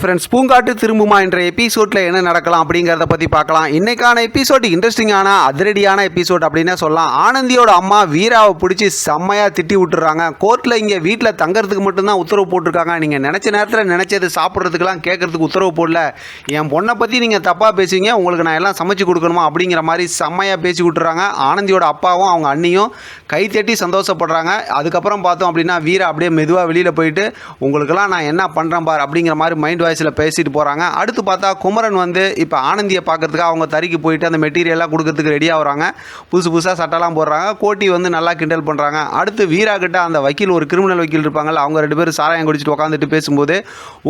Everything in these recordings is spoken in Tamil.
ஃப்ரெண்ட்ஸ் பூங்காட்டு திரும்புமா என்ற எபிசோட்ல என்ன நடக்கலாம் அப்படிங்கிறத பற்றி பார்க்கலாம். இன்னைக்கான எபிசோட் இன்ட்ரெஸ்டிங்கான அதிரடியான எபிசோட் அப்படின்னே சொல்லலாம். ஆனந்தியோட அம்மா வீராவை பிடிச்சி செம்மையாக திட்டி விட்டுறாங்க. கோர்ட்டில் இங்கே வீட்டில் தங்கறதுக்கு மட்டும்தான் உத்தரவு போட்டிருக்காங்க. நீங்கள் நினச்ச நேரத்தில் நினச்சது சாப்பிட்றதுக்கெல்லாம் கேட்கறதுக்கு உத்தரவு போடல. என் பொண்ணை பற்றி நீங்கள் தப்பாக பேசுவீங்க. உங்களுக்கு நான் எல்லாம் சமைச்சு கொடுக்கணுமா அப்படிங்கிற மாதிரி செம்மையாக பேசி விட்டுறாங்க. ஆனந்தியோட அப்பாவும் அவங்க அண்ணியும் கை தட்டி சந்தோஷப்படுறாங்க. அதுக்கப்புறம் பார்த்தோம் அப்படின்னா வீரா அப்படியே மெதுவாக வெளியில் போயிட்டு உங்களுக்கெல்லாம் நான் என்ன பண்ணுறேன் பார் அப்படிங்கிற மாதிரி மைண்ட் வாய்ஸில் பேசிட்டு போகிறாங்க அடுத்து பார்த்தா குமரன் வந்து இப்போ ஆனந்தியை பார்க்கறதுக்காக அவங்க தறிக்கு போயிட்டு அந்த மெட்டீரியல்லாம் கொடுக்கறதுக்கு ரெடி ஆகுறாங்க புதுசு புதுசாக சட்டெல்லாம் போடுறாங்க. கோட்டி வந்து நல்லா கிண்டல் பண்ணுறாங்க அடுத்து வீரா கிட்ட அந்த வக்கீல் ஒரு கிரிமினல் வக்கீல் இருப்பாங்கல்ல அவங்க ரெண்டு பேரும் சாராயம் குடிச்சிட்டு உட்காந்துட்டு பேசும்போது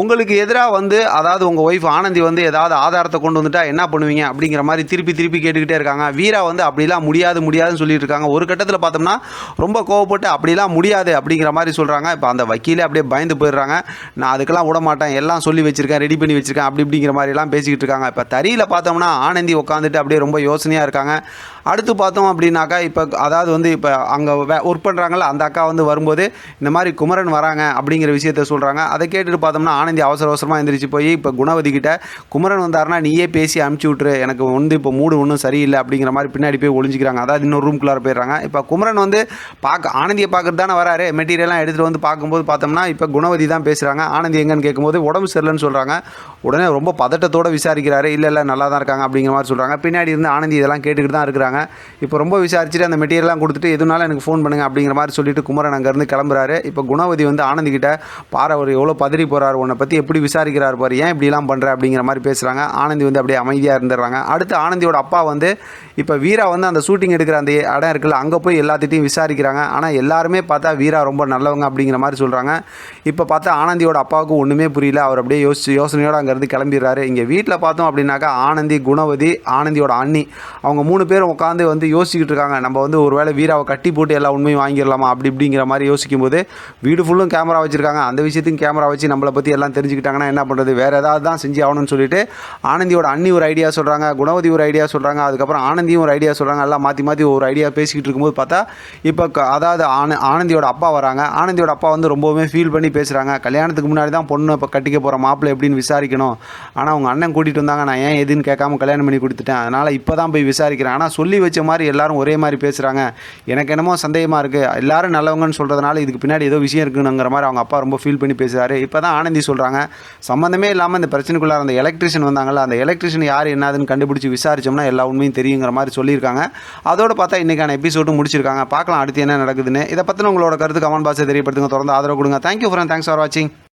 உங்களுக்கு எதிராக வந்து அதாவது உங்கள் ஒய்ஃப் ஆனந்தி வந்து ஏதாவது ஆதாரத்தை கொண்டு வந்துட்டா என்ன பண்ணுவீங்க? அப்படிங்கிற மாதிரி திருப்பி திருப்பி கேட்டுக்கிட்டே இருக்காங்க. வீரா வந்து அப்படிலாம் முடியாது முடியாதுன்னு சொல்லிட்டு இருக்காங்க. ஒரு கட்டத்தில் பார்த்தோம்னா ரொம்ப கோவப்பட்டு அப்படிலாம் முடியாது அப்படிங்கிற மாதிரி சொல்கிறாங்க இப்போ அந்த வக்கீலே அப்படியே பயந்து போயிடுறாங்க. நான் அதுக்கெல்லாம் விட மாட்டேன் எல்லாம் சொல்லி வச்சிருக்கேன் ரெடி பண்ணி வச்சிருக்கேன் அப்படி இப்படிங்கிற மாதிரிலாம் பேசிக்கிட்டு இருக்காங்க. இப்போ தறியில் பார்த்தோம்னா ஆனந்தி உட்காந்துட்டு அப்படியே ரொம்ப யோசனையாக இருக்காங்க. அடுத்து பார்த்தோம் அப்படின்னாக்கா இப்போ அதாவது வந்து இப்போ அங்கே ஒர்க் பண்ணுறாங்கல்ல அந்த அக்கா வந்து வரும்போது இந்த மாதிரி குமரன் வராங்க அப்படிங்கிற விஷயத்த சொல்கிறாங்க அதை கேட்டுட்டு பார்த்தோம்னா ஆனந்தி அவசர அவசரமாக எந்திரிச்சு போய் இப்போ குணவதி கிட்ட குமரன் வந்தாருன்னா நீயே பேசி அனுப்பிச்சி விட்ரு எனக்கு வந்து இப்போ மூடு ஒன்றும் சரியில்லை. அப்படிங்கிற மாதிரி பின்னாடி போய் ஒழிஞ்சிக்கிறாங்க அதாவது இன்னொரு ரூம்குள்ளார போயிடுறாங்க. இப்போ குமரன் வந்து பார்க்க ஆனந்தியை பார்க்குறது தானே வராரு. மெட்டீரியல்லாம் எடுத்துகிட்டு வந்து பார்க்கும்போது பார்த்தோம்னா இப்போ குணவதி தான் பேசுகிறாங்க ஆனந்தி எங்கன்னு கேட்கும்போது உடம்பு சரியில்லை சரியில்லைன்னு சொல்கிறாங்க உடனே ரொம்ப பதட்டத்தோட விசாரிக்கிறாரு. இல்லை இல்லை நல்லா தான் இருக்காங்க அப்படிங்கிற மாதிரி சொல்கிறாங்க பின்னாடி இருந்து ஆனந்தி இதெல்லாம் கேட்டுக்கிட்டு தான் இருக்கிறாங்க. இப்போ ரொம்ப விசாரிச்சுட்டு அந்த மெட்டீரியல்லாம் கொடுத்துட்டு எதுனாலும் எனக்கு ஃபோன் பண்ணுங்க? அப்படிங்கிற மாதிரி சொல்லிட்டு குமரன் அங்கேருந்து கிளம்புறாரு. இப்போ குணவதி வந்து ஆனந்தி கிட்ட பாரு அவர் எவ்வளோ பதறி போகிறார் உன்னை பற்றி எப்படி விசாரிக்கிறார் பாரு. ஏன் இப்படிலாம் பண்ணுற அப்படிங்கிற மாதிரி பேசுகிறாங்க ஆனந்தி வந்து அப்படியே அமைதியாக இருந்துடுறாங்க. அடுத்து ஆனந்தியோட அப்பா வந்து இப்போ வீரா வந்து அந்த ஷூட்டிங் எடுக்கிற அந்த இடம் இருக்குல்ல அங்கே போய் எல்லாத்திட்டையும் விசாரிக்கிறாங்க. ஆனால் எல்லாருமே பார்த்தா வீரா ரொம்ப நல்லவங்க அப்படிங்கிற மாதிரி சொல்கிறாங்க இப்போ பார்த்தா ஆனந்தியோட அப்பாவுக்கு ஒன்றுமே புரியல. அவர் அப்படியே யோசிச்சு யோசனையோடு அங்கேருந்து கிளம்பிடுறாரு. இங்கே வீட்டில் பார்த்தோம் அப்படின்னாக்கா ஆனந்தி குணவதி ஆனந்தியோட அண்ணி அவங்க மூணு பேரும் உட்காந்து வந்து யோசிச்சுக்கிட்டு இருக்காங்க. நம்ம வந்து ஒரு வேளை வீராவை கட்டி போட்டு எல்லா உண்மையும் வாங்கிடலாமா? அப்படி இப்படிங்கிற மாதிரி யோசிக்கும் போது வீடு ஃபுல்லும் கேமரா வச்சுருக்காங்க. அந்த விஷயத்தையும் கேமரா வச்சு நம்மளை பற்றி எல்லாம் தெரிஞ்சுக்கிட்டாங்கன்னா என்ன பண்ணுறது வேறு ஏதாவது தான் செஞ்சு ஆகணும்னு சொல்லிட்டு ஆனந்தியோட அண்ணி ஒரு ஐடியா சொல்கிறாங்க குணவதி ஒரு ஐடியா சொல்கிறாங்க அதுக்கப்புறம் ஆனந்தியும் ஒரு ஐடியா சொல்கிறாங்க எல்லாம் மாற்றி மாற்றி ஒரு ஐடியா பேசிக்கிட்டு இருக்கும்போது பார்த்தா இப்போ அதாவது ஆன ஆனந்தியோட அப்பா வராங்க. ஆனந்தியோட அப்பா வந்து ரொம்பவுமே ஃபீல் பண்ணி பேசுகிறாங்க கல்யாணத்துக்கு முன்னாடி தான் பொண்ணு இப்போ கட்டிக்க போகிறோமா மாப்பிள்ளை எப்படின்னு விசாரிக்கணும். ஆனால் அவங்க அண்ணன் கூட்டிகிட்டு வந்தாங்க. நான் ஏன் எதுன்னு கேட்காம கல்யாணம் பண்ணி கொடுத்துட்டேன். அதனால் இப்போ தான் போய் விசாரிக்கிறேன். ஆனால் சொல்லி வச்ச மாதிரி எல்லாரும் ஒரே மாதிரி பேசுகிறாங்க எனக்கு என்னமோ சந்தேகமாக இருக்குது எல்லாரும் நல்லவங்கன்னு சொல்கிறதுனால இதுக்கு பின்னாடி ஏதோ விஷயம் இருக்குங்கிற மாதிரி அவங்க அப்பா ரொம்ப ஃபீல் பண்ணி பேசுகிறாரு இப்போ தான் ஆனந்தி சொல்கிறாங்க சம்மந்தமே இல்லாமல் இந்த பிரச்சனைக்குள்ளார அந்த எலக்ட்ரிஷியன் வந்தாங்கல்ல அந்த எலக்ட்ரிஷியன் யார் என்னதுன்னு கண்டுபிடிச்சி விசாரித்தோம்னா எல்லா உண்மையும் தெரியுங்கிற மாதிரி சொல்லியிருக்காங்க. அதோட பார்த்தா இன்றைக்கான எபிசோடும் முடிச்சிருக்காங்க. பார்க்கலாம் அடுத்து என்ன நடக்குதுன்னு. இதை பற்றின உங்களோட கருத்து கமெண்ட் பாக்ஸை தெரியப்படுத்துங்க. தொடர்ந்து ஆதரவு கொடுங்க. தேங்க்யூ ஃப்ரெண்ட் தேங்க்ஸ் ஃபார் வாட்சிங்